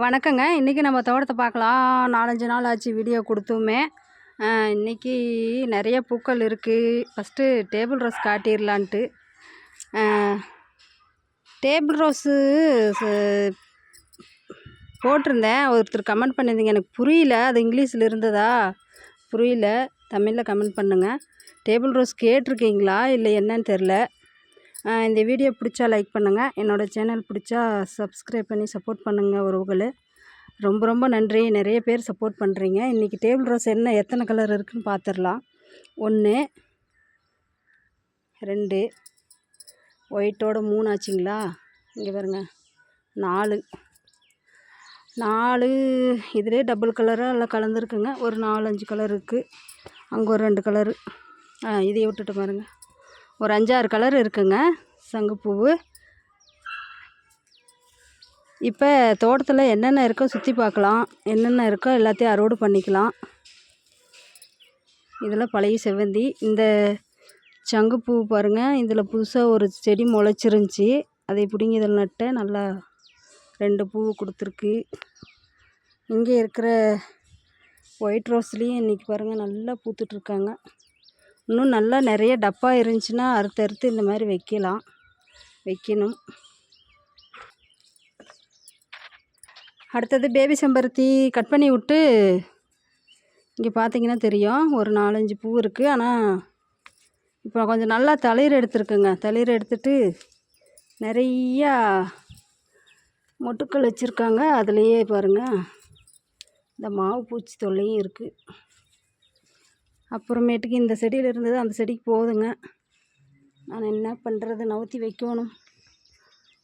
வணக்கங்க. இன்றைக்கி நம்ம தோட்டத்தை பார்க்கலாம். நாலஞ்சு நாள் ஆச்சு வீடியோ கொடுத்துமே. இன்றைக்கி நிறைய பூக்கள் இருக்குது ஃபஸ்ட்டு டேபிள் ரோஸ் காட்டிடலான்ட்டு டேபிள் ரோஸு போட்டிருந்தேன். ஒருத்தர் கமெண்ட் பண்ணியிருந்தீங்க. எனக்கு புரியல. அது இங்கிலீஷில் இருந்ததா? புரியல. தமிழில் கமெண்ட் பண்ணுங்கள் டேபிள் ரோஸ் கேட்டிருக்கீங்களா? இல்லை என்னன்னு தெரில இந்த வீடியோ பிடிச்சா லைக் பண்ணுங்கள் என்னோடய சேனல் பிடிச்சா சப்ஸ்கிரைப் பண்ணி சப்போர்ட் பண்ணுங்கள் உறவுகள். ரொம்ப ரொம்ப நன்றி. நிறைய பேர் சப்போர்ட் பண்ணுறீங்க இன்றைக்கி டேபிள் ரோஸ் என்ன எத்தனை கலர் இருக்குன்னு பார்த்துடலாம் ஒன்று ரெண்டு. ஒயிட்டோட மூணு ஆச்சுங்களா? இங்கே பாருங்க. நாலு. நாலு இதிலே டபுள் கலராக எல்லாம் கலந்துருக்குங்க. ஒரு நாலஞ்சு கலர் இருக்குது அங்கே ஒரு ரெண்டு கலரு ஆ இதையே விட்டுட்டு பாருங்கள் ஒரு அஞ்சாறு கலர் இருக்குங்க சங்குப்பூவு. இப்போ தோட்டத்தில் என்னென்ன இருக்கோ சுற்றி பார்க்கலாம் என்னென்ன இருக்கோ எல்லாத்தையும் அறுவடை பண்ணிக்கலாம். இதெல்லாம் பழைய செவ்வந்தி இந்த சங்குப்பூ பாருங்கள் இதில் புதுசாக ஒரு செடி முளைச்சிருந்துச்சி அதை பிடுங்கி இதில் நட்டேன் நல்லா ரெண்டு பூ கொடுத்துருக்கு. இங்கே இருக்கிற ஒயிட் ரோஸ்லேயும் இன்றைக்கி பாருங்கள் நல்லா பூத்துட்ருக்காங்க இன்னும் நல்லா நிறைய டப்பா இருந்துச்சுன்னா அறுத்து அறுத்து இந்த மாதிரி வைக்கலாம். வைக்கணும். அடுத்தது பேபி செம்பருத்தி கட் பண்ணி விட்டு இங்கே பார்த்தீங்கன்னா தெரியும். ஒரு நாலஞ்சு பூ இருக்குது ஆனால் இப்போ கொஞ்சம் நல்லா தளிர் எடுத்துருக்குங்க. தளிர் எடுத்துட்டு நிறையா மொட்டுக்கள் வச்சுருக்காங்க. அதுலேயே பாருங்கள் இந்த மாவு பூச்சி தொல்லையும் இருக்குது அப்புறமேட்டுக்கு இந்த செடியில் இருந்தது அந்த செடிக்கு போகுதுங்க நான் என்ன பண்ணுறது நவுத்தி வைக்கணும்.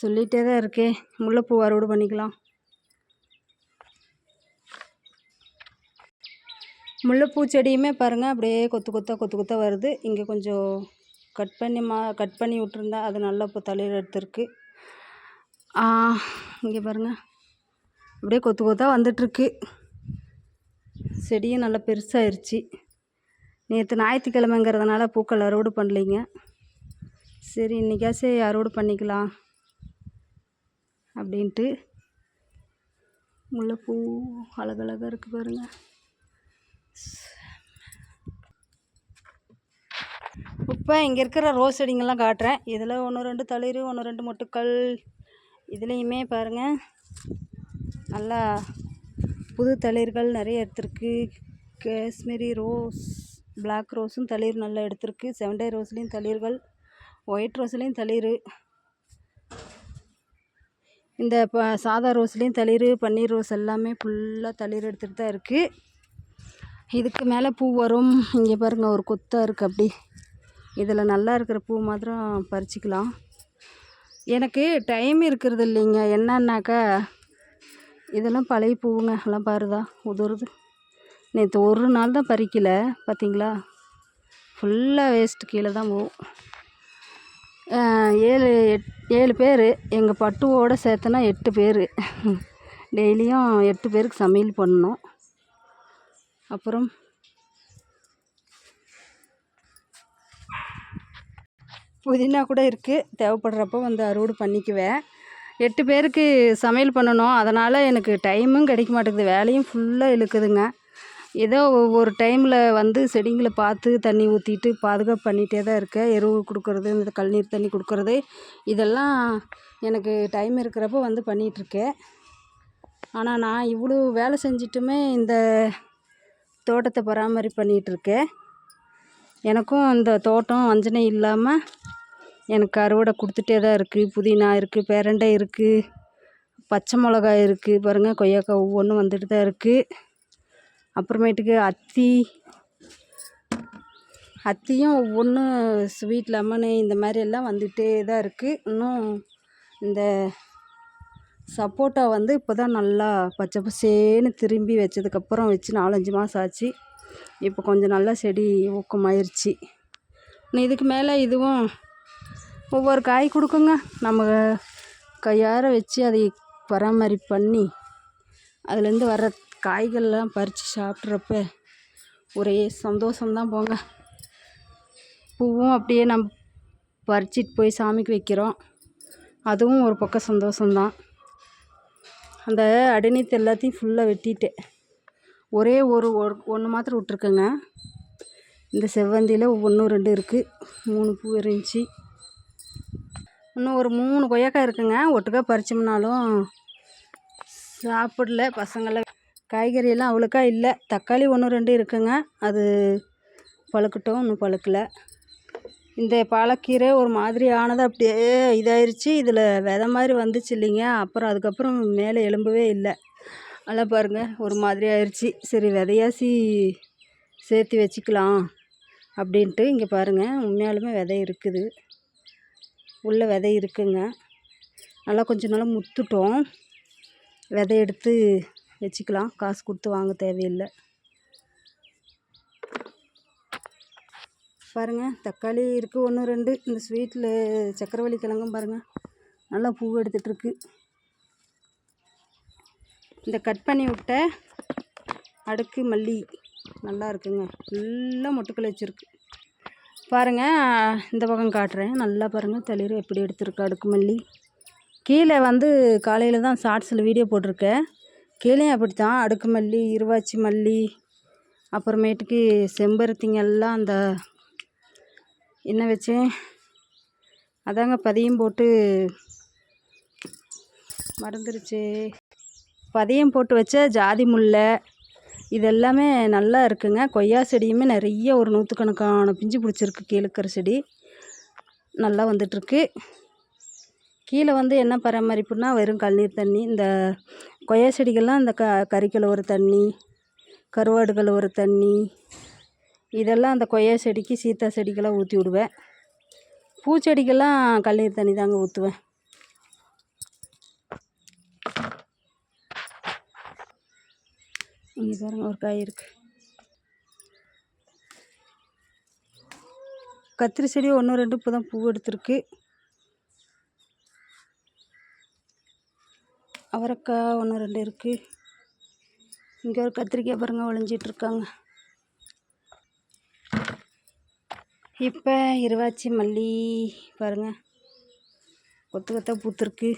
சொல்லிகிட்டே தான் இருக்கே. முல்லைப்பூ அறுவடை பண்ணிக்கலாம். முல்லைப்பூ செடியுமே பாருங்கள் அப்படியே கொத்து கொத்தாக கொத்து கொத்தாக வருது. இங்கே கொஞ்சம் கட் பண்ணி மா கட் பண்ணி விட்ருந்தா அது நல்லா இப்போ தலையில் எடுத்துருக்கு. இங்கே பாருங்கள் அப்படியே கொத்து கொத்தாக வந்துட்டுருக்கு. செடியும் நல்லா பெருசாகிருச்சு நேற்று ஞாயிற்றுக்கிழமைங்கிறதுனால பூக்கள் அறுவடை பண்ணலைங்க. சரி இன்றைக்காச்சு அறுவடை பண்ணிக்கலாம் அப்படின்ட்டு முல்லைப்பூ அழகழகாக இருக்குது பாருங்கள் இப்போ இங்கே இருக்கிற ரோஸ் செடிங்கெல்லாம் காட்டுறேன். இதில் ஒன்று ரெண்டு தளிர் ஒன்று ரெண்டு மொட்டுக்கள். இதுலேயுமே பாருங்கள் நல்லா புது தளிர்கள் நிறைய எடுத்துருக்கு. காஷ்மீரி ரோஸ். பிளாக் ரோஸும் தளிர் நல்லா எடுத்திருக்கு. செவன்டே ரோஸ்லேயும் தளிர்கள் ஒயிட் ரோஸ்லேயும் தளிர். இந்த ப சாதா ரோஸ்லேயும் தளிர் பன்னீர் ரோஸ் எல்லாமே ஃபுல்லாக தளிர் எடுத்துகிட்டு தான் இருக்குது இதுக்கு மேலே பூ வரும். இங்கே பாருங்கள் ஒரு கொத்தாக இருக்குது அப்படி. இதில் நல்லா இருக்கிற பூ மாத்திரம் பறிச்சிக்கலாம். எனக்கு டைம் இருக்கிறது இல்லைங்க. என்னன்னாக்கா இதெல்லாம் பழைய பூவுங்க. எல்லாம் பாருதா உதுருது நேற்று ஒரு நாள் தான் பறிக்கலை பார்த்தீங்களா ஃபுல்லாக வேஸ்ட்டு கீழே தான் போகும். ஏழு எட் ஏழு பேர் எங்கள் பட்டுவோட சேர்த்தனா எட்டு பேர். டெய்லியும் எட்டு பேருக்கு சமையல் பண்ணணும். அப்புறம் புதினா கூட இருக்குது தேவைப்படுறப்போ வந்து அறுவடை பண்ணிக்குவேன். எட்டு பேருக்கு சமையல் பண்ணணும். அதனால் எனக்கு டைமும் கிடைக்க மாட்டேங்குது. வேலையும் ஃபுல்லாக இழுக்குதுங்க. ஏதோ ஒவ்வொரு டைமில் வந்து செடிங்களை பார்த்து தண்ணி ஊற்றிட்டு பாதுகாப்பு பண்ணிகிட்டே தான் இருக்கேன். எருவு கொடுக்குறது இந்த கழிநீர் தண்ணி கொடுக்கறது இதெல்லாம் எனக்கு டைம் இருக்கிறப்போ வந்து பண்ணிகிட்ருக்கேன் ஆனால் நான் இவ்வளோ வேலை செஞ்சிட்டுமே இந்த தோட்டத்தை பராமரிப்பு பண்ணிகிட்ருக்கேன் எனக்கும் இந்த தோட்டம் வஞ்சனை இல்லாமல் எனக்கு அறுவடை கொடுத்துட்டே தான் இருக்குது புதினா இருக்குது பேரண்டை இருக்குது பச்சை மிளகாய் இருக்குது பாருங்கள் கொய்யாக்காய் ஒவ்வொன்றும் வந்துட்டு தான் இருக்குது அப்புறமேட்டுக்கு அத்தி அத்தியும் ஒவ்வொன்றும் ஸ்வீட் லெமனு இந்த மாதிரி எல்லாம் வந்துகிட்டே தான் இருக்குது இன்னும் இந்த சப்போட்டா வந்து இப்போ தான் நல்லா பச்சை பசேன்னு திரும்பி வச்சதுக்கப்புறம் வச்சு நாலஞ்சு மாதம் ஆச்சு. இப்போ கொஞ்சம் நல்லா செடி ஊக்கமாயிருச்சு. இன்னும் இதுக்கு மேலே இதுவும் ஒவ்வொரு காய் கொடுக்குங்க. நம்ம கையார வச்சு அதை பராமரிப்பு பண்ணி அதுலேருந்து வர்ற காய்கள்லாம் பறித்து சாப்பிட்றப்ப ஒரே சந்தோஷம்தான் போங்க. பூவும் அப்படியே நம் பறிச்சிட்டு போய் சாமிக்கு வைக்கிறோம். அதுவும் ஒரு பக்கம் சந்தோஷம்தான். அந்த அடிநீத்து எல்லாத்தையும் ஃபுல்லாக வெட்டிட்டு ஒரே ஒரு ஒன்று மாத்திரம் விட்ருக்கேங்க இந்த செவ்வந்தியில் ஒன்று ரெண்டு இருக்குது மூணு பூ இருந்துச்சு. இன்னும் ஒரு மூணு கொய்யாக்காய் இருக்குங்க. ஒட்டுக்கா பறிச்சோம்னாலும் சாப்பிடல பசங்களை காய்கறியெல்லாம் அவ்வளோக்கா இல்லை. தக்காளி ஒன்று ரெண்டு இருக்குங்க. அது பழுக்கட்டும் இன்னும் பழுக்கலை. இந்த பாலக்கீரை ஒரு மாதிரி ஆனது அப்படியே இதாயிருச்சு. இதில் விதை மாதிரி வந்துச்சு இல்லைங்க. அப்புறம் அதுக்கப்புறம் மேலே எலும்பவே இல்லை. அதெல்லாம் பாருங்கள் ஒரு மாதிரி ஆயிடுச்சு சரி விதையாசி சேர்த்து வச்சுக்கலாம் அப்படின்ட்டு இங்கே பாருங்கள் உண்மையாலுமே விதை இருக்குது. உள்ள விதை இருக்குங்க. நல்லா கொஞ்சம் நாளாக முத்துட்டோம். விதை எடுத்து வச்சுக்கலாம். காசு கொடுத்து வாங்க தேவையில்லை. பாருங்கள் தக்காளி இருக்குது ஒன்று ரெண்டு. இந்த ஸ்வீட்டில் சக்கரவள்ளி கிழங்கும் பாருங்கள் நல்லா பூ எடுத்துகிட்ருக்கு இந்த கட் பண்ணி விட்ட அடுக்கு மல்லி நல்லா இருக்குங்க. ஃபுல்லாக மொட்டுக்கள் வச்சுருக்கு. பாருங்கள் இந்த பக்கம் காட்டுறேன். நல்லா பாருங்கள் தளிர் எப்படி எடுத்துருக்கு அடுக்கு மல்லி. கீழே வந்து காலையில் தான் ஷார்ட்ஸில் வீடியோ போட்டிருக்கேன். கீழேயும் அப்படி தான் அடுக்கு மல்லி இருவாச்சி மல்லி அப்புறமேட்டுக்கு செம்பருத்திங்கெல்லாம் அந்த என்ன வச்சேன் அதாங்க பதியம் போட்டு மறந்துருச்சு. பதியம் போட்டு வச்ச ஜாதி முல்லை இதெல்லாமே நல்லா இருக்குங்க. கொய்யா செடியுமே நிறைய ஒரு நூற்றுக்கணக்கான பிஞ்சு பிடிச்சிருக்கு கீழக்கிற செடி. நல்லா வந்துட்டுருக்கு. கீழே வந்து என்ன பராமரிப்புனா வெறும் கழுநீர் தண்ணி. இந்த கொய்யா செடிகள்லாம் அந்த க கறிக்கல் ஒரு தண்ணி கருவாடுகள் ஒரு தண்ணி இதெல்லாம் அந்த கொய்யா செடிக்கு சீத்தா செடிக்கெல்லாம் ஊற்றி விடுவேன். பூச்செடிக்கெல்லாம் கல்லீர் தண்ணி தாங்க ஊற்றுவேன் இங்கே பாருங்க ஒரு காய் இருக்குது கத்திரி செடி ஒன்று ரெண்டு இப்போ தான் பூ எடுத்திருக்கு. அவரைக்காய் ஒன்று ரெண்டு இருக்குது இங்கே ஒரு கத்திரிக்காய் பாருங்கள் விளைஞ்சிட்ருக்காங்க இப்போ இருவாச்சி மல்லி பாருங்கள் கொத்து கொத்தாக பூத்துருக்கு.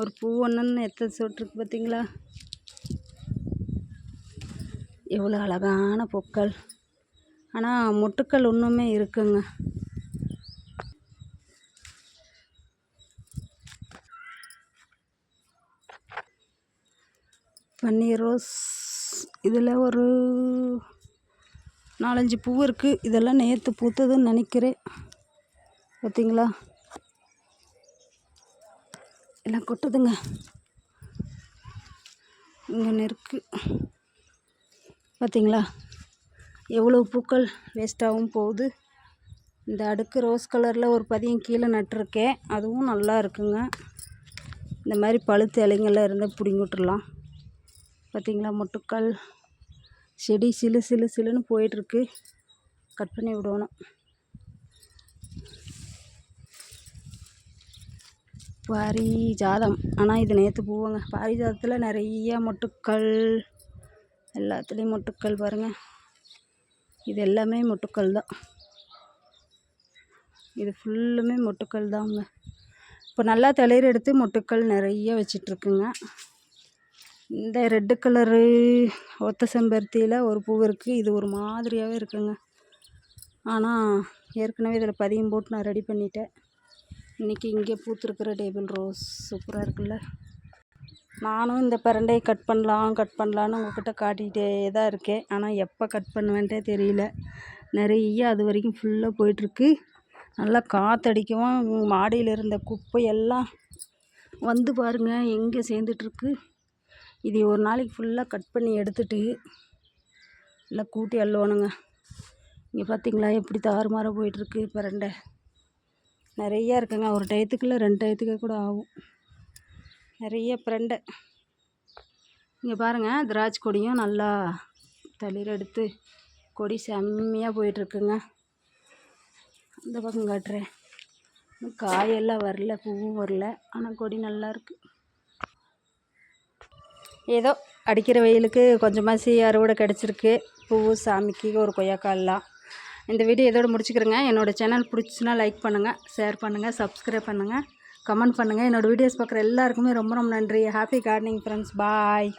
ஒரு பூ ஒன்றுன்னு எத்தனை சொட்டுருக்கு பார்த்தீங்களா? எவ்வளோ அழகான பூக்கள். ஆனால் மொட்டுக்கள் இன்னுமே இருக்குங்க. பன்னீர் ரோஸ். இதில் ஒரு நாலஞ்சு பூ இருக்குது இதெல்லாம் நேற்று பூத்ததுன்னு நினைக்கிறேன். பார்த்தீங்களா? எல்லாம் கொட்டுதுங்க. இங்கே நெருக்கு. பார்த்தீங்களா எவ்வளோ பூக்கள் வேஸ்ட்டாகவும் போகுது. இந்த அடுக்கு ரோஸ் கலரில் ஒரு பதியம் கீழே நட்டிருக்கேன். அதுவும் நல்லா இருக்குங்க. இந்த மாதிரி பழுத்து இலைங்கள்லாம் இருந்தால் பிடிங்கி விட்டுறலாம் பார்த்தீங்களா மொட்டுக்கள் செடி சிலு சிலு சிலுன்னு போயிட்டுருக்கு. கட் பண்ணி விடணும். பாரிஜாதம். ஆனால் இது நேற்று பூவுங்க. பாரிஜாதத்தில் நிறைய மொட்டுக்கள் எல்லாத்துலேயும் மொட்டுக்கள் பாருங்கள் இது எல்லாமே மொட்டுக்கள் தான். இது ஃபுல்லுமே மொட்டுக்கள் தாங்க. இப்போ நல்லா தளிர் எடுத்து மொட்டுக்கள் நிறைய வச்சிட்ருக்குங்க. இந்த ரெட்டு கலரு ஒத்த செம்பருத்தியில் ஒரு பூ இருக்குது இது ஒரு மாதிரியாகவே இருக்குங்க. ஆனால் ஏற்கனவே இதில் பதியம் போட்டு நான் ரெடி பண்ணிட்டேன். இன்றைக்கி இங்கே பூத்துருக்கிற டேபிள் ரோஸ் சூப்பராக இருக்குல்ல? நானும் இந்த பிரண்டையை கட் பண்ணலாம் கட் பண்ணலான்னு உங்கள்கிட்ட காட்டிகிட்டே தான் இருக்கேன். ஆனால் எப்போ கட் பண்ணுவேன்ட்டே தெரியல. நிறைய அது வரைக்கும் ஃபுல்லாக போயிட்டுருக்கு. நல்லா காற்றடிக்கவும் மாடியில் இருந்த குப்பையெல்லாம் வந்து பாருங்கள் எங்கே சேர்ந்துட்ருக்கு இது ஒரு நாளைக்கு ஃபுல்லாக கட் பண்ணி எடுத்துட்டு நல்லா கூட்டி அள்ளணுங்க. இங்கே பார்த்தீங்களா எப்படி தாறுமாற போயிட்டுருக்கு பிரண்டை. நிறையா இருக்குங்க. ஒரு டயத்துக்குள்ளே ரெண்டு டயத்துக்கே கூட ஆகும். நிறைய பிரண்டை. இங்கே பாருங்கள் திராட்சை கொடியும் நல்லா தளிர் எடுத்து கொடி செம்மையாக போயிட்டுருக்குங்க. அந்த பக்கம் காட்டுறேன். காயெல்லாம் வரல பூவும் வரல. ஆனால் கொடி நல்லா இருக்குது ஏதோ அடிக்கிற வெயிலுக்கு கொஞ்சமாச்சு அறுவடை கிடச்சிருக்கு. பூ சாமிக்கு ஒரு கொய்யாக்காயெல்லாம் இந்த வீடியோ இதோட முடிச்சுக்கிறேங்க. என்னோடய சேனல் பிடிச்சுன்னா லைக் பண்ணுங்கள் ஷேர் பண்ணுங்கள் சப்ஸ்கிரைப் பண்ணுங்கள் கமெண்ட் பண்ணுங்கள் என்னோடய வீடியோஸ் பார்க்குற எல்லாருக்குமே ரொம்ப ரொம்ப நன்றி. Happy gardening friends bye